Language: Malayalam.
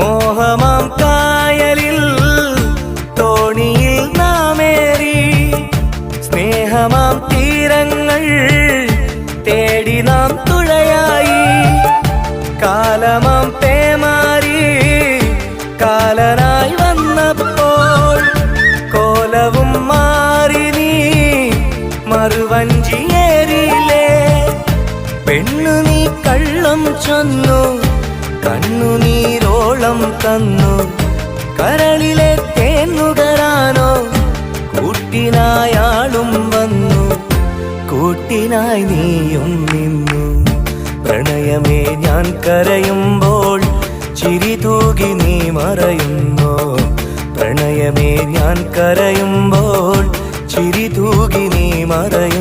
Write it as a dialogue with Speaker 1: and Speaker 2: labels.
Speaker 1: മോഹമാം കായലിൽ തോണിയിൽ നാമേറി. സ്നേഹമാം തീരങ്ങൾ തേടി നാം തുഴയായി. കാലമാം പേമാരി കാലനായി വന്നപ്പോൾ കോലവും മാറി നീ മറുവഞ്ചിയേറിയില്ലേ പെണ്ണു നീ കള്ളം ചൊന്നു കാലം തന്നു. കരളിലെ തേന്നുകരാനോ കൂട്ടിനായാളും വന്നു. കൂട്ടിനായി നീയും നിന്നു. പ്രണയമേ ഞാൻ കരയുമ്പോൾ ചിരി തൂകി നീ മറയുന്നോ. പ്രണയമേ ഞാൻ കരയുമ്പോൾ ചിരി തൂകി നീ മറയുന്നു.